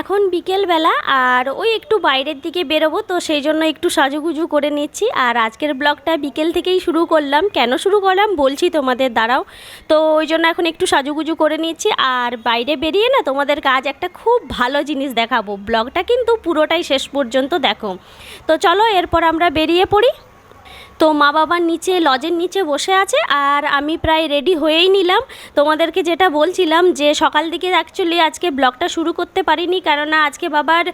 এখন বিকেলবেলা আর ওই একটু বাইরের দিকে বেরোবো, তো সেই জন্য একটু সাজুগুজু করে নিচ্ছি। আর আজকের ব্লগটা বিকেল থেকেই শুরু করলাম। কেন শুরু করলাম? বলছি তোমাদের দ্বারাও তো ওই জন্য এখন একটু সাজুগুজু করে নিচ্ছি। আর বাইরে বেরিয়ে না তোমাদের কাজ একটা খুব ভালো জিনিস দেখাবো। ব্লগটা কিন্তু পুরোটাই শেষ পর্যন্ত দেখো। তো চলো এরপর আমরা বেরিয়ে পড়ি। তো মা বাবার নিচে, লজের নিচে বসে আছে আর আমি প্রায় রেডি হয়েই নিলাম। তোমাদেরকে যেটা বলছিলাম যে সকাল দিকে অ্যাকচুয়ালি আজকে ব্লগটা শুরু করতে পারিনি কেননা আজকে বাবার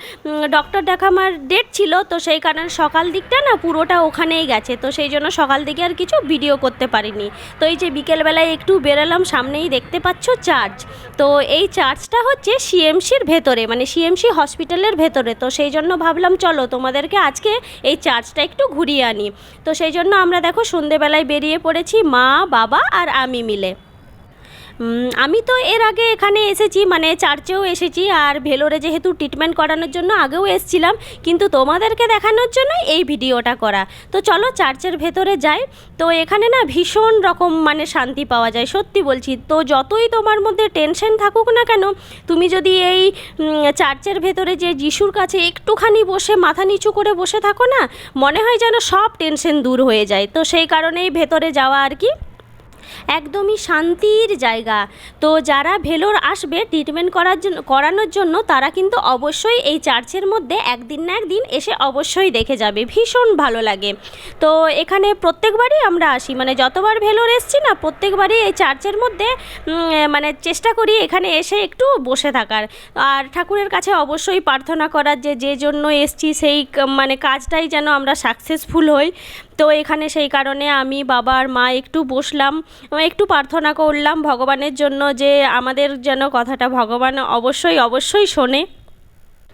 ডক্টর দেখামার ডেট ছিল, তো সেই কারণে সকাল দিকটা না পুরোটা ওখানেই গেছে। তো সেই জন্য সকাল দিকে আর কিছু ভিডিও করতে পারিনি। তো এই যে বিকেলবেলায় একটু বেরোলাম, সামনেই দেখতে পাচ্ছ চার্চ তো এই চার্চটা হচ্ছে সিএমসির ভেতরে মানে সিএমসি হসপিটালের ভেতরে। তো সেই জন্য ভাবলাম, চলো তোমাদেরকে আজকে এই চার্চটা একটু ঘুরিয়ে আনি। তো সেই জন্য আমরা দেখো সন্ধেবেলায় বেরিয়ে পড়েছি মা বাবা আর আমি মিলে। আমি তো এর আগে এখানে এসেছি মানে চার্চেও এসেছি, আর ভেলোরে যেহেতু ট্রিটমেন্ট করানোর জন্য আগেও এসেছিলাম, কিন্তু তোমাদেরকে দেখানোর জন্য এই ভিডিওটা করা। তো চলো চার্চের ভেতরে যাই। তো এখানে না ভীষণ রকম মানে শান্তি পাওয়া যায়, সত্যি বলছি। তো যতই তোমার মধ্যে টেনশন থাকুক না কেন, তুমি যদি এই চার্চের ভেতরে যে যিশুর কাছে একটুখানি বসে মাথা নিচু করে বসে থাকো না, মনে হয় যেন সব টেনশন দূর হয়ে যায়। তো সেই কারণেই ভেতরে যাওয়া আর কি। একদমই শান্তির জায়গা। তো যারা ভেলোর আসবে ট্রিটমেন্ট করার জন্য, করানোর জন্য, তারা কিন্তু অবশ্যই এই চার্চের মধ্যে একদিন না একদিন এসে অবশ্যই দেখে যাবে। ভীষণ ভালো লাগে। তো এখানে প্রত্যেকবারই আমরা আসি। মানে যতবার ভেলোর এসছি না, প্রত্যেকবারই এই চার্চের মধ্যে মানে চেষ্টা করি এখানে এসে একটু বসে থাকার। আর ঠাকুরের কাছে অবশ্যই প্রার্থনা করার যে যে জন্য এসছি, সেই মানে কাজটাই যেন আমরা সাকসেসফুল হই। তো এখানে সেই কারণে আমি বাবার মা একটু বসলাম, একটু প্রার্থনা করলাম ভগবানের জন্য যে আমাদের যেন কথাটা ভগবান অবশ্যই অবশ্যই শোনে।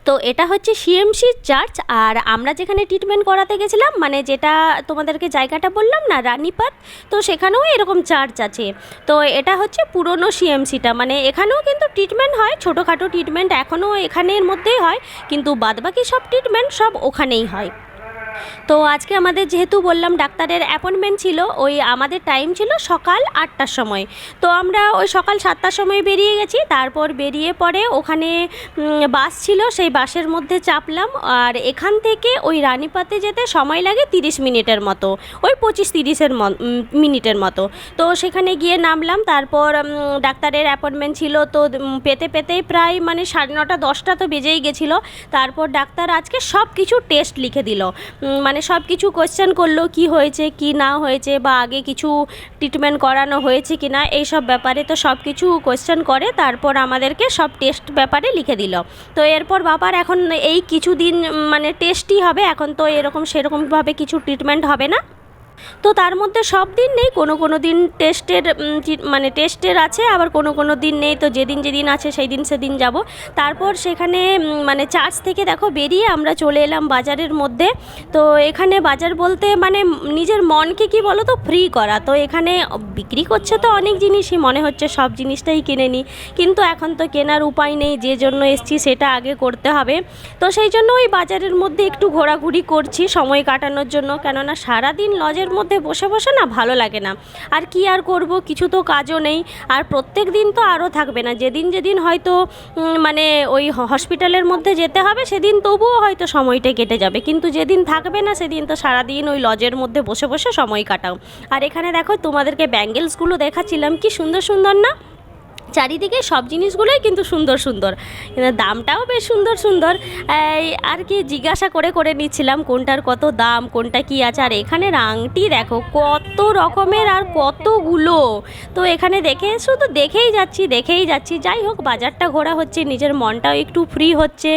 তো এটা হচ্ছে সিএমসি চার্চ আর আমরা যেখানে ট্রিটমেন্ট করাতে গেছিলাম মানে যেটা তোমাদেরকে জায়গাটা বললাম না রানীপাত তো সেখানেও এরকম চার্চ আছে। তো এটা হচ্ছে পুরনো সিএমসিটা মানে এখানেও কিন্তু ট্রিটমেন্ট হয়, ছোটোখাটো ট্রিটমেন্ট এখনও এখানের মধ্যেই হয়, কিন্তু বাদবাকি সব ট্রিটমেন্ট সব ওখানেই হয়। তো আজকে আমাদের যেহেতু বললাম ডাক্তারের অ্যাপয়েন্টমেন্ট ছিল, ওই আমাদের টাইম ছিল সকাল আটটার সময়। তো আমরা ওই সকাল সাতটার সময় বেরিয়ে গেছি, তারপর বেরিয়ে পরে ওখানে বাস ছিল, সেই বাসের মধ্যে চাপলাম। আর এখান থেকে ওই রানীপাতে যেতে সময় লাগে তিরিশ মিনিটের মতো, ওই পঁচিশ তিরিশের মিনিটের মতো। তো সেখানে গিয়ে নামলাম, তারপর ডাক্তারের অ্যাপয়েন্টমেন্ট ছিল তো পেতে পেতেই প্রায় মানে সাড়ে নটা দশটা তো বেজেই গেছিল। তারপর ডাক্তার আজকে সব কিছু টেস্ট লিখে দিল। মানে সব কিছু কোয়েশ্চেন করল, কি হয়েছে, কি না হয়েছে, বা আগে কিছু ট্রিটমেন্ট করানো হয়েছে কি না এইসব ব্যাপারে তো সব কিছু কোয়েশ্চেন করে, তারপর আমাদেরকে সব টেস্ট ব্যাপারে লিখে দিল। তো এরপর বাবার এখন এই কিছু দিন মানে টেস্টই হবে, এখন তো এরকম সেরকমভাবে কিছু ট্রিটমেন্ট হবে না। তো তার মধ্যে সব দিন নেই, কোনো কোনো দিন টেস্টের মানে টেস্টের আছে, আবার কোনো কোনো দিন নেই, তো যেদিন যেদিন আছে সেই দিন সেদিন যাব। তারপর সেখানে মানে চার্চ থেকে দেখো বেরিয়ে আমরা চলে এলাম বাজারের মধ্যে। তো এখানে বাজার বলতে মানে নিজের মনকে কি বলো তো ফ্রি করা। তো এখানে বিক্রি করছে তো অনেক জিনিসই, মনে হচ্ছে সব জিনিসটাই কিনে নিই। কিন্তু এখন তো কেনার উপায় নেই, যে জন্য এসছি সেটা আগে করতে হবে। তো সেই জন্য ওই বাজারের মধ্যে একটু ঘোরাঘুরি করছি সময় কাটানোর জন্য। কেননা সারাদিন লজের মধ্যে বসে বসে না ভালো লাগে না। আর কি আর করব? কিছু তো কাজও নেই। আর প্রত্যেক দিন তো আরও থাকবে না। যেদিন যেদিন হয়তো মানে ওই হসপিটালের মধ্যে যেতে হবে, সেদিন তবুও হয়তো সময়টা কেটে যাবে। কিন্তু যেদিন থাকবে না, সেদিন তো সারাদিন ওই লজের মধ্যে বসে বসে সময় কাটাও। আর এখানে দেখো তোমাদেরকে ব্যাঙ্গেলসগুলো দেখাচ্ছিলাম। কি সুন্দর সুন্দর না? চারিদিকে সব জিনিসগুলোই কিন্তু সুন্দর সুন্দর। কিন্তু দামটাও বেশ সুন্দর সুন্দর। আর কি জিজ্ঞাসা করে করে নিচ্ছিলাম কোনটার কত দাম, কোনটা কি আছে? আর এখানের আংটি দেখো, কত রকমের আর কতগুলো। তো এখানে দেখে শুধু দেখেই যাচ্ছি দেখেই যাচ্ছি। যাই হোক, বাজারটা ঘোরা হচ্ছে, নিজের মনটাও একটু ফ্রি হচ্ছে।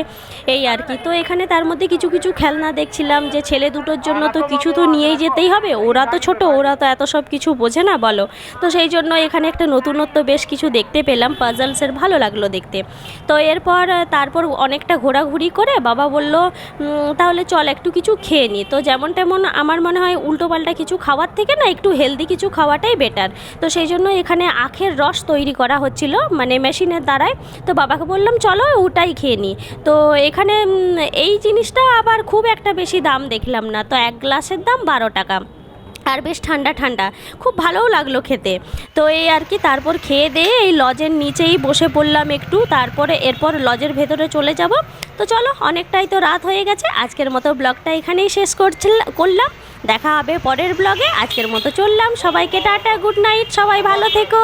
এই আর কি। তো এখানে তার মধ্যে কিছু কিছু খেলনা দেখছিলাম যে ছেলে দুটোর জন্য তো কিছু তো নিয়েই যেতেই হবে। ওরা তো ছোট, ওরা তো এত সব কিছু বোঝে না, বলো। তো সেই জন্য এখানে একটা নতুনত্ব বেশ কিছু দেখতে পেলাম পাজলসের ভালো লাগল দেখতে। তো এরপর তারপর অনেকটা ঘোরাঘুরি করে বাবা বলল তাহলে চল একটু কিছু খেয়ে নি। তো যেমন তেমন আমার মনে হয় উল্টোপাল্টা কিছু খাওয়ার থেকে না একটু হেলদি কিছু খাওয়াটাই বেটার তো সেই জন্য এখানে আখের রস তৈরি করা হচ্ছিল মানে মেশিনের দ্বারায়। তো বাবাকে বললাম, চলো ওটাই খেয়ে নি। তো এখানে এই জিনিসটা আবার খুব একটা বেশি দাম দেখলাম না। তো এক গ্লাসের দাম বারো টাকা। আর বেশ ঠান্ডা ঠান্ডা। খুব ভালোও লাগল খেতে। তো এই আর কি তারপর খেয়ে দিয়ে এই লজের নিচেই বসে পড়লাম একটু। তারপরে এরপর লজের ভেতরে চলে যাব। তো চলো, অনেকটাই তো রাত হয়ে গেছে। আজকের মতো ব্লগটা এখানেই শেষ করছিল, করলাম। দেখা হবে পরের ব্লগে। আজকের মতো চললাম। সবাইকে টাটা, গুড নাইট। সবাই ভালো থেকো।